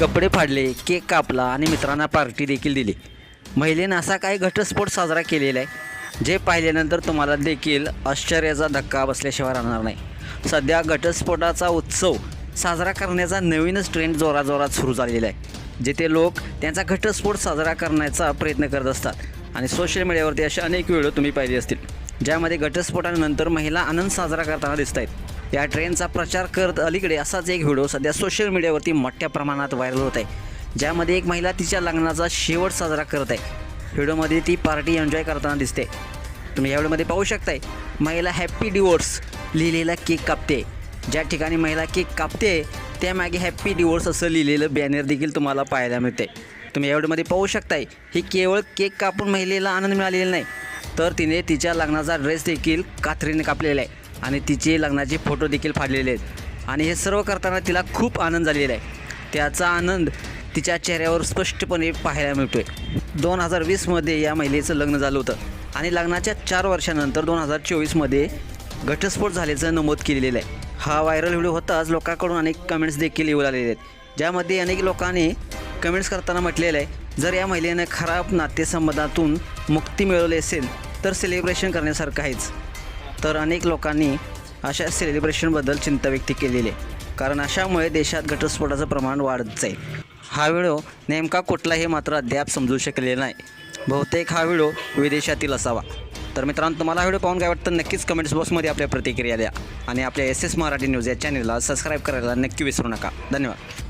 कपडे फाडले केक कापला आणि मित्रांना पार्टी देखील दिली. महिलेनं असा काही घटस्फोट साजरा केलेला आहे जे पाहिल्यानंतर तुम्हाला देखील आश्चर्याचा धक्का बसल्याशिवाय राहणार नाही. सध्या घटस्फोटाचा उत्सव साजरा करण्याचा नवीनच ट्रेंड जोराजोरात सुरू झालेला आहे जिथे लोक त्यांचा घटस्फोट साजरा करण्याचा प्रयत्न करत असतात. आणि सोशल मीडियावरती असे अनेक व्हिडिओ तुम्ही पाहिले असतील ज्यामध्ये घटस्फोटानंतर महिला आनंद साजरा करताना दिसत आहेत या ट्रेनचा प्रचार करत अलीकडे असाच एक व्हिडिओ सध्या सोशल मीडियावरती मोठ्या प्रमाणात व्हायरल होत आहे. ज्यामध्ये एक महिला तिच्या लग्नाचा शेवट साजरा करत आहे. व्हिडिओमध्ये ती पार्टी एन्जॉय करताना दिसते. तुम्ही या व्हिडिओमध्ये पाहू शकताय महिला हॅप्पी डिवोर्स लिहिलेला केक कापते. ज्या ठिकाणी महिला केक कापते त्यामागे हॅप्पी डिवोर्स असं लिहिलेलं बॅनर देखील तुम्हाला पाहायला मिळते. तुम्ही या व्हिडिओमध्ये पाहू शकताय ही केवळ केक कापून महिलेला आनंद मिळालेला नाही तर तिने तिच्या लग्नाचा ड्रेस देखील कात्रीने कापलेला आहे. आणि तिचे लग्नाचे फोटो देखील फाडलेले आहेत. आणि हे सर्व करताना तिला खूप आनंद झालेला आहे. त्याचा आनंद तिच्या चेहऱ्यावर स्पष्टपणे पाहायला मिळतो आहे दोन हजार वीसमध्ये या महिलेचं लग्न झालं होतं. आणि लग्नाच्या चार वर्षानंतर दोन हजार चोवीसमध्ये घटस्फोट झाल्याचं नमूद केलेलं आहे. हा व्हायरल व्हिडिओ होताच लोकांकडून अनेक कमेंट्स देखील येऊ लागलेले आहेत. ज्यामध्ये अनेक लोकांनी कमेंट्स करताना म्हटलेलं आहे जर या महिलेनं खराब नातेसंबंधातून मुक्ती मिळवली असेल तर सेलिब्रेशन करण्यासारखं आहेच. तर अनेक लोकांनी अशा सेलिब्रेशनबद्दल चिंता व्यक्त केलेली आहे. कारण अशामुळे देशात घटस्फोटाचं प्रमाण वाढत जाईल हा व्हिडिओ नेमका कुठला हे मात्र अद्याप समजू शकलेला नाही. बहुतेक हा व्हिडिओ विदेशातील असावा. तर मित्रांनो तुम्हाला व्हिडिओ पाहून काय वाटतं? नक्कीच कमेंट्स बॉक्समध्ये आपल्या प्रतिक्रिया द्या. आणि आपल्या एस एस मराठी न्यूज या चॅनलला सबस्क्राईब करायला नक्की विसरू नका. धन्यवाद.